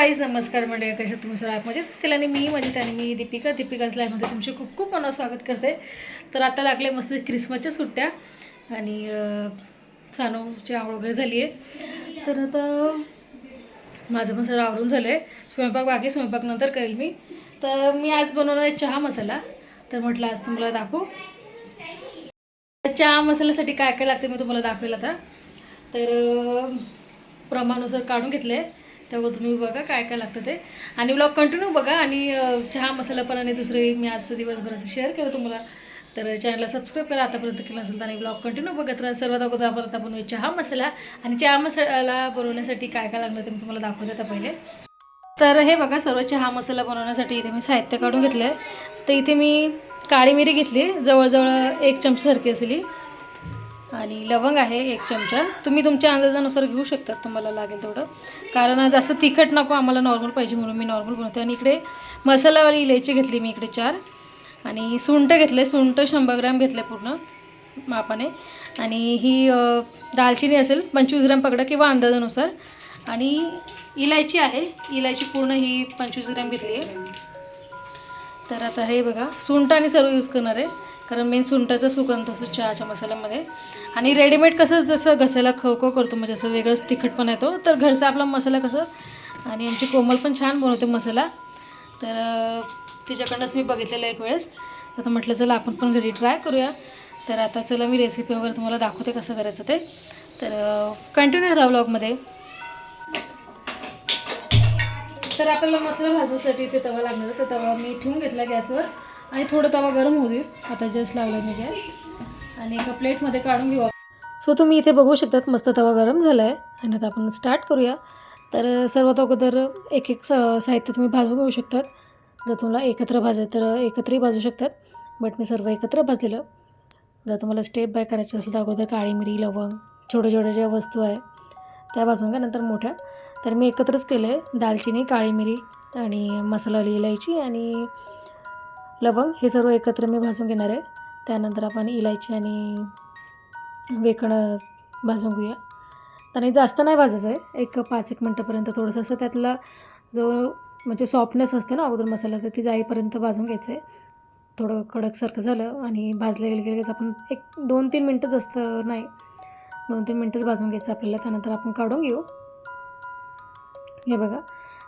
काहीच नमस्कार मंडळी कशा तुम्ही सर ॲप मजेत असतील? आणि मी मजेत आणि मी दीपिका. दीपिकाच लाईफमध्ये तुमचे खूप खूप मना स्वागत करते. तर आता लागले मस्त क्रिसमसच्या सुट्ट्या. आणि सानोची सानूची आवड वगैरे झाली आहे तर आता माझं पण सर आवरून झालं आहे स्वयंपाक बाकी स्वयंपाक नंतर करेल मी. तर मी आज बनवणार आहे चहा मसाला. तर म्हटलं आज तुम्हाला दाखवू. चहा मसाल्यासाठी काय काय लागते मी तुम्हाला दाखवेल आता. तर प्रमाणानुसार काढून घेतलं आहे त्यावर तुम्ही बघा काय काय लागतं ते. आणि ब्लॉग कंटिन्यू बघा आणि चहा मसाला पण आणि दुसरे मी आजचं दिवसभराचं शेअर केलं तुम्हाला. तर चॅनलला सबस्क्राईब करा आतापर्यंत केलं असेल तर आणि ब्लॉग कंटिन्यू बघत राहा. सर्वात अगोदर आपण आता बनवूया चहा मसाला. आणि चहा मसाला बनवण्यासाठी काय काय लागलं ते मी तुम्हाला दाखवते आता पहिले. तर हे बघा सर्व चहा मसाला बनवण्यासाठी इथे मी साहित्य काढून घेतलं आहे तर इथे मी काळी मिरी घेतली. जवळजवळ एक चमचीसारखी असली. आणि लवंग आहे एक चमचा. तुम्ही तुमच्या अंदाजानुसार घेऊ शकतात तुम्हाला लागेल तेवढं. कारण जास्त तिखट नको आम्हाला नॉर्मल पाहिजे म्हणून मी नॉर्मल बनवते. आणि इकडे मसालावाली इलायची घेतली मी इकडे चार. आणि सुंठ घेतले सुंठ शंभर ग्रॅम घेतले पूर्ण मापाने. आणि ही दालचिनी असेल पंचवीस ग्रॅम पकडा किंवा अंदाजानुसार. आणि इलायची आहे इलायची पूर्ण ही पंचवीस ग्रॅम घेतली आहे. तर आता हे बघा सुंठ आणि सर्व यूज करणार आहे. कारण मेन सुंठाचा सुगंध असतो चहाच्या मसाल्यामध्ये. आणि रेडीमेड कसं जसं घसायला खवखव करतो म्हणजे असं वेगळंच तिखटपणा येतो. तर घरचा आपला मसाला कसं आणि आमची कोमल पण छान बनवते मसाला. तर तिच्याकडनंच मी बघितलेलं एक वेळेस. आता म्हटलं चला आपण पण घरी ट्राय करूया. तर आता चला मी रेसिपी वगैरे तुम्हाला दाखवते कसं करायचं ते. तर कंटिन्यू राहा ब्लॉगमध्ये तर आपल्याला मसाला भाजण्यासाठी ते तवा लागणार तर तवा मी ठेवून घेतला गॅसवर. आणि थोडं तवा गरम होऊ देऊ आता जस्ट लावलं मी गॅस. आणि एका प्लेटमध्ये काढून घेऊ सो तुम्ही इथे बघू शकतात मस्त तवा गरम झाला आहे आणि आता आपण स्टार्ट करूया. तर सर्वात अगोदर एक एक स- साहित्य तुम्ही भाजून घेऊ शकतात. जर तुम्हाला एकत्र भाजायचं तर एकत्रही भाजू शकतात. बट मी सर्व एकत्र भाजलेलं. जर तुम्हाला स्टेप बाय करायचं असेल तर अगोदर काळी मिरी लवंग छोट्या छोट्या ज्या वस्तू आहे त्या भाजून घ्या नंतर मोठ्या. तर मी एकत्रच केलं आहे दालचिनी काळी मिरी आणि मसाला इलायची आणि लवंग हे सर्व एकत्र मी भाजून घेणार आहे. त्यानंतर आपण इलायची आणि वेकणं भाजून घेऊया. आणि जास्त नाही भाजायचं आहे. एक पाच एक मिनटापर्यंत थोडंसं असं त्यातला जो म्हणजे सॉफ्टनेस असते ना अगोदर मसाल्याचं ती जाईपर्यंत भाजून घ्यायचं आहे थोडं कडकसारखं झालं आणि भाजलं गेलं गेलं आपण एक दोन तीन मिनटं जास्त नाही. दोन तीन मिनटंच भाजून घ्यायचं आपल्याला. त्यानंतर आपण काढून घेऊ. हे बघा.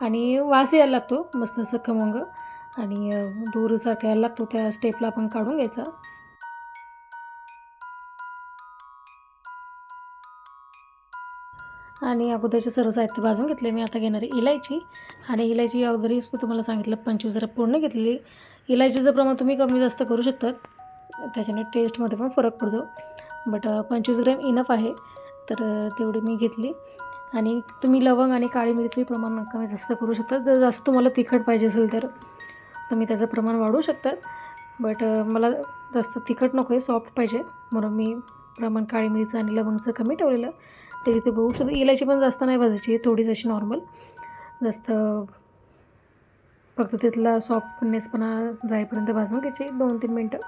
आणि वास यायला लागतो. मस्त असं खमंग. आणि अ, यायला लागतो त्या स्टेपला आपण काढून घ्यायचा. आणि अगोदरचे सर्व साहित्य भाजून घेतले. मी आता घेणारी इलायची. आणि इलायची अगोदरच मी तुम्हाला सांगितलं पंचवीस जरा पूर्ण घेतलेली. इलायचीचं प्रमाण तुम्ही कमी जास्त करू शकतात. त्याच्याने टेस्टमध्ये पण फरक पडतो. बट पंचवीस ग्रॅम इनफ आहे. तर तेवढी मी घेतली. आणि तुम्ही लवंग आणि काळी मिरची प्रमाण कमी जास्त करू शकता. जर जास्त तुम्हाला तिखट पाहिजे असेल तर. तुम्ही त्याचं प्रमाण वाढवू शकतात. बट मला जास्त तिखट नको आहे सॉफ्ट पाहिजे. म्हणून मी प्रमाण काळी मिरीचं आणि लवंगचं कमी ठेवलेलं. तरी ते बघू शकतो इलायची पण जास्त नाही भाजायची थोडीच अशी नॉर्मल जास्त फक्त तिथला सॉफ्टनेसपणा जाईपर्यंत भाजून घ्यायची दोन तीन मिनटं.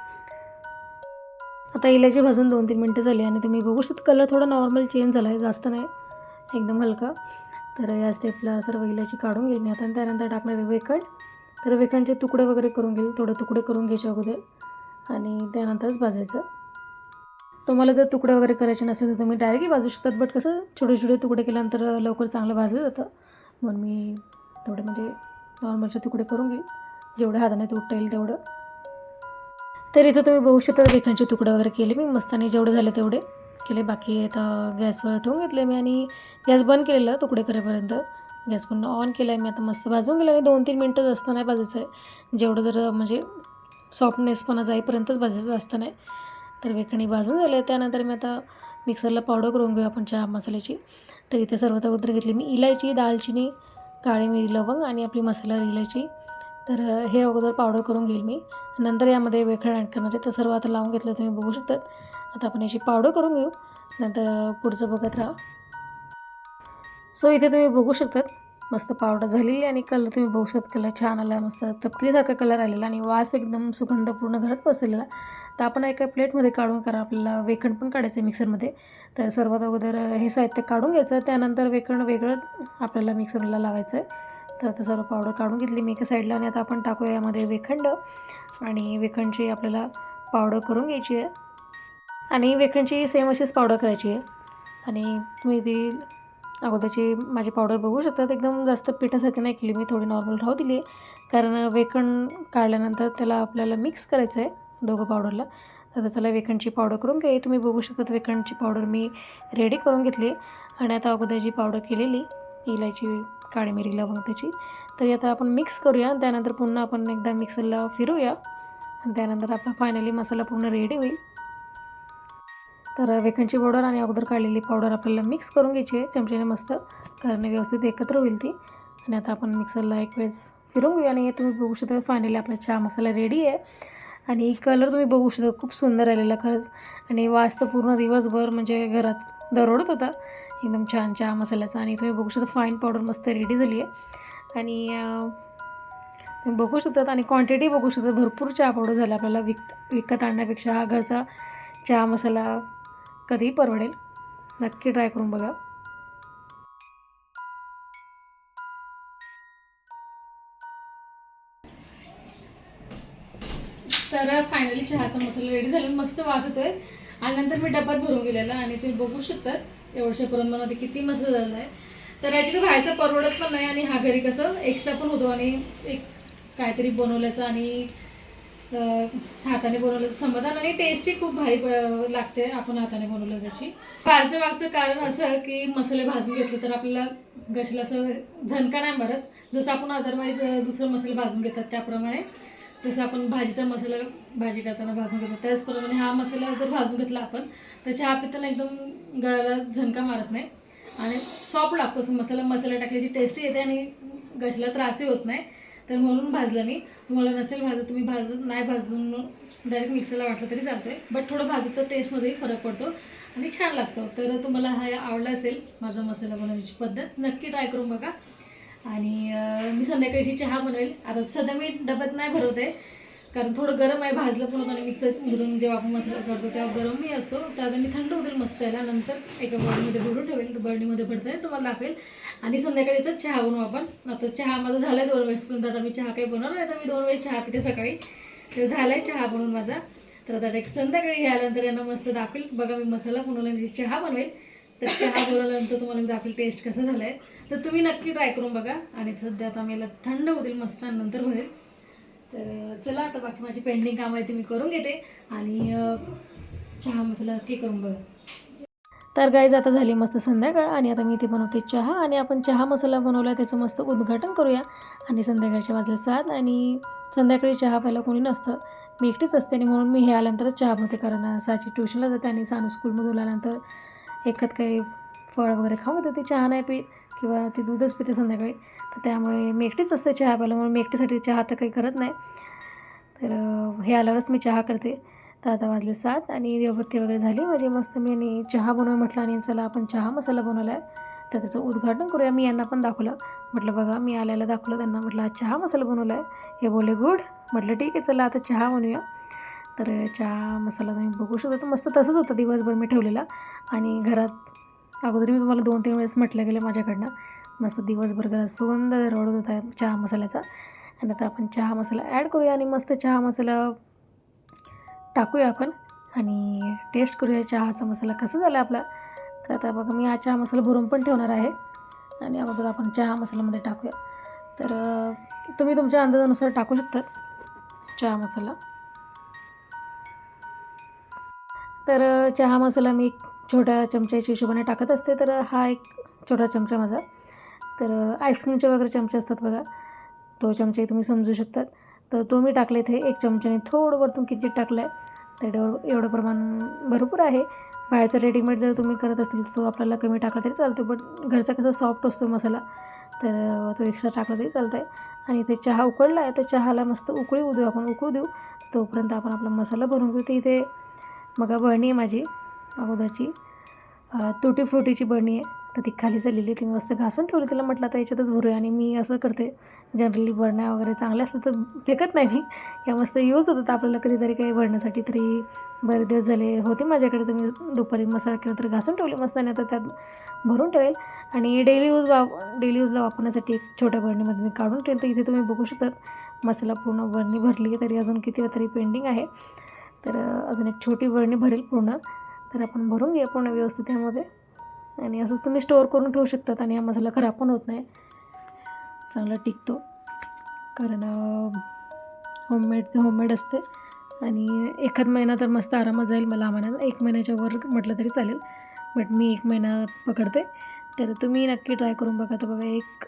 आता इलायची भाजून दोन तीन मिनटं झाली आणि तुम्ही बघू शकता कलर थोडा नॉर्मल चेंज झाला आहे जास्त नाही एकदम हलका. तर या स्टेपला सर्व इलायची काढून घेईल मी. आता आणि त्यानंतर टाकणार आहे तर वेकणचे तुकडे वगैरे करून घेईल. थोडे तुकडे करून घ्यायचे अगोदर. आणि त्यानंतरच भाजायचं. तुम्हाला जर तुकडे वगैरे करायचे नसेल तर तुम्ही डायरेक्टही भाजू शकतात. बट कसं छोटे छोटे तुकडे केल्यानंतर लवकर चांगलं भाजलं जातं. म्हणून मी थोडे म्हणजे नॉर्मलचे तुकडे करून घेईल. जेवढं हाताने तुटता येईल तेवढं. तर इथं तुम्ही बघू शकता वेखांचे तुकडे वगैरे केले मी. मस्ताने जेवढे झाले तेवढे केले. बाकी आता गॅसवर ठेवून घेतले मी. आणि गॅस बंद केलेला तुकडे करेपर्यंत. गॅस पण ऑन केला आहे मी. आता मस्त भाजून गेलं आणि दोन तीन मिनटं जास्त नाही भाजायचं आहे जेवढं जर म्हणजे सॉफ्टनेसपणा जाईपर्यंतच भाजायचं जास्त नाही. तर वेखणी भाजून झाले त्यानंतर मी आता मिक्सरला पावडर करून घेऊ आपण चहा मसाल्याची. तर इथे सर्वात अगोदर घेतली मी इलायची दालचिनी काळी मिरी लवंग आणि आपली मसाला इलायची. तर हे अगोदर पावडर करून घेईल मी. नंतर यामध्ये वेखण ॲड करणार आहे. तर सर्व आता लावून घेतलं तुम्ही बघू शकतात. आता आपण याची पावडर करून घेऊ. नंतर पुढचं बघत राहा. सो इथे तुम्ही बघू शकतात. मस्त पावडर झालेली आणि कलर तुम्ही बघू शकता कलर छान आला मस्त तपकिरीसारखा कलर आलेला आणि वास एकदम सुगंध पूर्ण घरात पसरलेला. तर आपण एका प्लेटमध्ये काढून करा आपल्याला वेखण पण काढायचं आहे मिक्सरमध्ये. तर सर्वात अगोदर हे साहित्य काढून घ्यायचं त्यानंतर वेखण वेगळं आपल्याला मिक्सरला लावायचं आहे. तर आता सर्व पावडर काढून घेतली मी एका साईडला आणि आता आपण टाकूया यामध्ये वेखंड आणि वेखंडची आपल्याला पावडर करून घ्यायची आहे. आणि वेखंडची सेम अशीच पावडर करायची आहे. आणि तुम्ही ती अगोदरची माझी पावडर बघू शकतात. एकदम जास्त पिठासारखी नाही केली मी थोडी नॉर्मल राहू दिली आहे. कारण वेकण काढल्यानंतर त्याला आपल्याला मिक्स करायचं आहे दोघं पावडरला तर त्याला वेकणची पावडर करून घ्या तुम्ही बघू शकतात वेकणची पावडर मी रेडी करून घेतली. आणि आता अगोदर जी पावडर केलेली इलायची काळी मिरी लवंग त्याची. तरी आता आपण मिक्स करूया. त्यानंतर पुन्हा आपण एकदा मिक्सरला फिरूया आणि त्यानंतर आपला फायनली मसाला पूर्ण रेडी होईल. तर वेखणची पावडर आणि अगोदर काढलेली पावडर आपल्याला मिक्स करून घ्यायची आहे. चमच्याने मस्त कारण व्यवस्थित एकत्र होईल ती. आणि आता आपण मिक्सरला एक वेळेस फिरून घेऊया. आणि हे तुम्ही बघू शकता फायनली आपला चहा मसाला रेडी आहे. आणि कलर तुम्ही बघू शकता खूप सुंदर आलेला खरंच. आणि वास तर पूर्ण दिवसभर म्हणजे घरात दरोडत होता. एकदम छान चहा मसाल्याचा. आणि तुम्ही बघू शकता फाईन पावडर मस्त रेडी झाली आहे. आणि तुम्ही बघू शकतात आणि क्वांटिटी बघू शकता. भरपूर चहा पावडर झाला आपल्याला विक विकत आणण्यापेक्षा. हा घरचा चहा मसाला कधीही परवडेल. नक्की ट्राय करून बघा. तर फायनली चहाचा मसाला रेडी झाला. मस्त वास येतोय. आणि नंतर मी डब्यात भरून गेलेला आणि तुम्ही बघू शकतात एवढ्यापर्यंत मला ते किती मस्त झालं आहे. तर ॲक्च्युली व्हायचं परवडत पण नाही आणि हा घरी कसं एक्स्ट्रा पण होतो आणि एक काहीतरी बनवल्याचं आणि हाताने बनवलं. समाधान आणि टेस्टही खूप भारी प- लागते आपण हाताने बनवलं त्याची भाजण्या मागचं कारण असं की मसाले भाजून घेतले तर आपल्याला गशीला असं झणका नाही मारत. जसं आपण अदरवाईज दुसरं मसाले भाजून घेतात त्याप्रमाणे तसं आपण भाजीचा मसाला भाजी करताना भाजून घेतो त्याचप्रमाणे हा मसाला जर भाजून घेतला आपण तर चहा पिताना एकदम गळाला झणका मारत नाही. आणि सॉफ्ट लागतो असं मसाला. मसाला टाकल्याची टेस्टी येते आणि गशीला त्रासही होत नाही. तर म्हणून भाजलं मी. तुम्हाला नसेल भाजत तुम्ही भाजत नाही भाजून डायरेक्ट मिक्सरला वाटलं तरी चालतंय. बट थोडं भाजत तर टेस्टमध्येही फरक पडतो आणि छान लागतो. तर तुम्हाला हा आवडला असेल माझा मसाला बनवण्याची पद्धत नक्की ट्राय करून बघा. आणि मी संध्याकाळची चहा बनवेल. आता सध्या मी डब्यात नाही भरवत आहे. कारण थोडं गरम आहे भाजलं पण होतं आणि मिक्सरमधून जेव्हा आपण मसाला करतो तेव्हा गरम मी असतो. त्यात मी थंड होतील मस्त याला नंतर एका बर्डीमध्ये भरून ठेवेल बर्डीमध्ये भरता भरताना तुम्हाला दाखवेल आणि संध्याकाळीचाच चहा बनवू आपण. आता चहा माझा झाला आहे दोन वेळेसपर्यंत आता मी चहा काही बनवणार नाही. तर मी दोन वेळेस चहा पिते सकाळी. तर झाला आहे चहा बनवून माझा. तर आता एक संध्याकाळी हे यांना मस्त दाखवेल. बघा मी मसाला बनवला चहा बनवेल तर चहा बनवल्यानंतर तुम्हाला मी दाखवेल टेस्ट कसं झालं आहे तर तुम्ही नक्की ट्राय करून बघा. आणि सध्या आता मला थंड होतील मस्त आणि नंतर होईल तर चला आता बाकी माझी पेंडिंग कामं आहे ते मी करून घेते. आणि चहा मसाला नक्की करून बघ. तर गाईज आता झाली मस्त संध्याकाळ आणि आता मी इथे बनवते चहा आणि आपण चहा मसाला बनवला त्याचं मस्त उद्घाटन करूया. आणि संध्याकाळच्या वाजले सात आणि संध्याकाळी चहा प्यायला कोणी नसतं. मी एकटीच असते आणि म्हणून मी हे आल्यानंतरच चहा बनवते कारण साची ट्युशनला जाते आणि सानू स्कूलमधून आल्यानंतर एखाद काही फळ वगैरे खाऊन घेते ती चहा नाही पीत किंवा ती दूधच पिते संध्याकाळी. तर त्यामुळे मी एकटीच असते चहा प्यायला म्हणून मी एकटीसाठी चहा तर काही करत नाही. तर हे आल्यावरच मी चहा करते. तर आता वाजले सात आणि देवबत्ती वगैरे झाली. म्हणजे मस्त मी आणि चहा बनवूया म्हटलं आणि चला आपण चहा मसाला बनवला आहे तर त्याचं उद्घाटन करूया. मी यांना पण दाखवलं. म्हटलं बघा मी आल्याला दाखवलं त्यांना. म्हटलं आज चहा मसाला बनवला आहे हे बोलले गुड. म्हटलं ठीक आहे चला आता चहा बनवूया. तर चहा मसाला तुम्ही बघू शकता. तर मस्त तसंच होतं. दिवसभर मी ठेवलेला. आणि घरात अगोदर मी तुम्हाला दोन तीन वेळेस म्हटलं गेलं माझ्याकडनं. मस्त दिवसभर घरात सुगंध दरवडत होता चहा मसाल्याचा. आणि आता आपण चहा मसाला ॲड करूया आणि मस्त चहा मसाला टाकूया आपण. आणि टेस्ट करूया चहाचा मसाला कसा झाला आपला. तर आता बघा मी हा चहा मसाला भरून पण ठेवणार आहे. आणि अगोदर आपण चहा मसाल्यामध्ये टाकूया. तर तुम्ही तुमच्या अंदाजानुसार टाकू शकता चहा मसाला. तर चहा मसाला मी एक छोट्या चमच्याच्या हिशोबाने टाकत असते. तर हा एक छोटा चमचा माझा. तर आईस्क्रीमचे वगैरे चमचे असतात बघा. तो चमचाही तुम्ही समजू शकतात. तर तो मी टाकला इथे एक चमच्याने थोडं वरतून किंचित टाकलं आहे त्याच्यावर एवढं एवढं प्रमाण भरपूर आहे. बाहेरचा रेडीमेड जर तुम्ही करत असतील तर तो आपल्याला कमी टाकला तरी चालतो बट घरचा कसा सॉफ्ट असतो मसाला तर तो एक्स्ट्रा टाकला तरी चालतं आहे आणि इथे चहा उकळला आहे तर चहाला मस्त उकळी देऊ आपण उकळू देऊ. तोपर्यंत आपण आपला मसाला बनवून घेऊ. तर इथे मग बरणी आहे माझी अगोदरची. तुटी फ्रुटीची बरणी आहे. तर ती खाली झालेली ती मस्त घासून ठेवली तिला म्हटलं आता याच्यातच भरूया आणि मी असं करते. जनरली भरण्या वगैरे चांगल्या असतात तर फेकत नाही मी. या मस्त यूज होतात आपल्याला कधीतरी काही भरण्यासाठी तरी बरे दिवस झाले होते माझ्याकडे तर मी दुपारी मसाला केला तर घासून ठेवले मस्त आणि आता त्यात भरून ठेवेल. आणि डेली यूज वा डेली यूजला वापरण्यासाठी एक छोट्या भरणीमध्ये मी काढून ठेवेल तर इथे तुम्ही बघू शकतात मसाला पूर्ण भरणी भरली तरी अजून किती तरी पेंडिंग आहे. तर अजून एक छोटी भरणी भरेल पूर्ण. तर आपण भरून घेऊ पूर्ण व्यवस्थित त्यामध्ये. आणि असंच तुम्ही स्टोअर करून ठेवू शकतात आणि हा मसाला खराब पण होत नाही. चांगला टिकतो. कारण होममेड होममेड असते. आणि एखाद महिना तर मस्त आरामात जाईल मला महिन्यात एक महिन्याच्या वर म्हटलं तरी चालेल. बट मी एक महिना पकडते. तर तुम्ही नक्की ट्राय करून बघा. तर बघा एक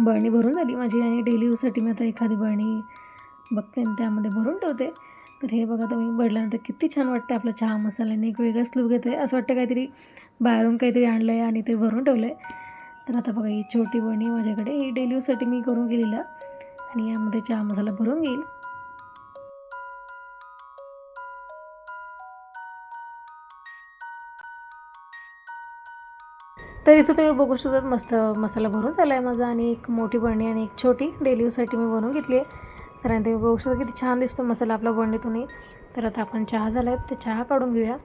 बरणी भरून झाली माझी आणि डेली यूजसाठी मी आता एखादी बळणी बघते आणि त्यामध्ये भरून ठेवते. तर हे बघा तुम्ही भरल्यानंतर किती छान वाटतं आपला चहा मसाल्याने. एक वेगळंच लुक घेते. असं वाटतं काहीतरी बाहेरून काहीतरी आणलं आहे आणि ते भरून ठेवलं आहे तर आता बघा ही छोटी बणी माझ्याकडे ही डेली यूजसाठी मी करून गेलेलं. आणि यामध्ये चहा मसाला भरून घेईल. तर इथं तुम्ही बघू शकतात मस्त मसाला भरून झाला आहे माझा. आणि एक मोठी बरणी आणि एक छोटी डेली यूजसाठी मी बनवून घेतली आहे. तर आणि तुम्ही बघू शकता किती छान दिसतो मसाला आपला बरणीतूनही तर आता आपण चहा झाला आहे ते चहा काढून घेऊया.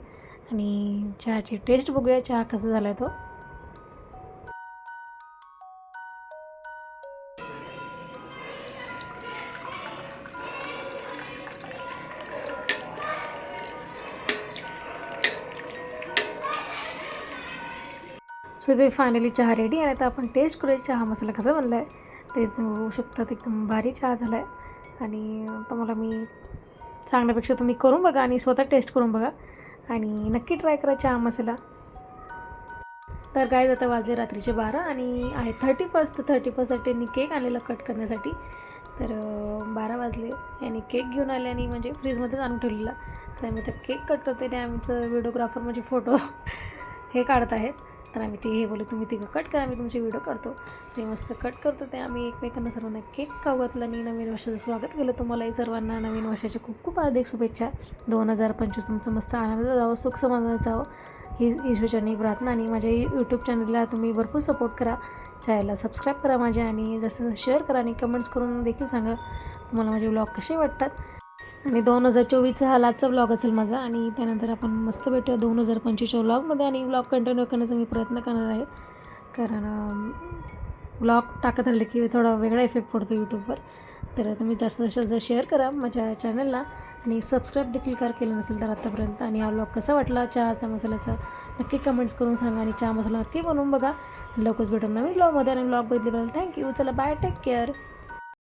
आणि चहाची टेस्ट बघूया. चहा कसा झाला आहे तो? सो ते फायनली चहा रेडी आणि आता आपण टेस्ट करूया चहा मसाला कसा बनला आहे ते होऊ शकतात एकदम भारी चहा झाला आहे आणि तुम्हाला मी सांगण्यापेक्षा तुम्ही करून बघा आणि स्वतः टेस्ट करून बघा. आणि नक्की ट्राय करा चहा मसाला. तर काय आता वाजले रात्रीचे बारा आणि आहे थर्टी फर्स्ट तर थर्टी फर्स्टसाठी मी केक आणलेला कट करण्यासाठी. तर बारा वाजले आणि केक घेऊन आले आणि म्हणजे फ्रीजमध्येच आणून ठेवलेला. तर आम्ही तर केक कट करते आणि आमचं व्हिडिओग्राफर म्हणजे फोटो हे काढत आहेत. तर आम्ही ते हे बोलू तुम्ही तिघं कट करा मी तुमचे व्हिडिओ काढतो. ते मस्त कट करतो ते. आम्ही एकमेकांना सर्वांना केक खाऊ घातला आणि नवीन वर्षाचं स्वागत केलं तुम्हालाही सर्वांना नवीन वर्षाच्या खूप खूप हार्दिक शुभेच्छा. दोन हजार पंचवीस तुमचं मस्त आनंद जावं सुख समाधानात जावं. ही ईश्वरचरणी प्रार्थना आणि माझ्या यूट्यूब चॅनलला तुम्ही भरपूर सपोर्ट करा. चॅनलला सबस्क्राईब करा माझ्या आणि जसं जसं शेअर करा आणि कमेंट्स करून देखील सांगा तुम्हाला माझे व्लॉग कसे वाटतात. आणि दोन हजार चोवीसचा हा लाजचा ब्लॉग असेल माझा आणि त्यानंतर आपण मस्त भेटूया दोन हजार पंचवीसच्या ब्लॉगमध्ये आणि ब्लॉग कंटिन्यू करण्याचा मी प्रयत्न करणार आहे. कारण ब्लॉग टाकत राहिले की थोडा वेगळा इफेक्ट पडतो यूट्यूबवर तर तुम्ही जसं जास्त जर शेअर करा माझ्या चॅनलला आणि सबस्क्राईब देखील कर केलं नसेल तर आत्तापर्यंत आणि हा ब्लॉग कसा वाटला चहाचा मसाल्याचा नक्की कमेंट्स करून सांगा आणि चहा मसाला नक्की बनवून बघा. लवकरच भेटून नवीन ब्लॉगमध्ये आणि व्लॉग बघा थँक्यू चला बाय टेक केअर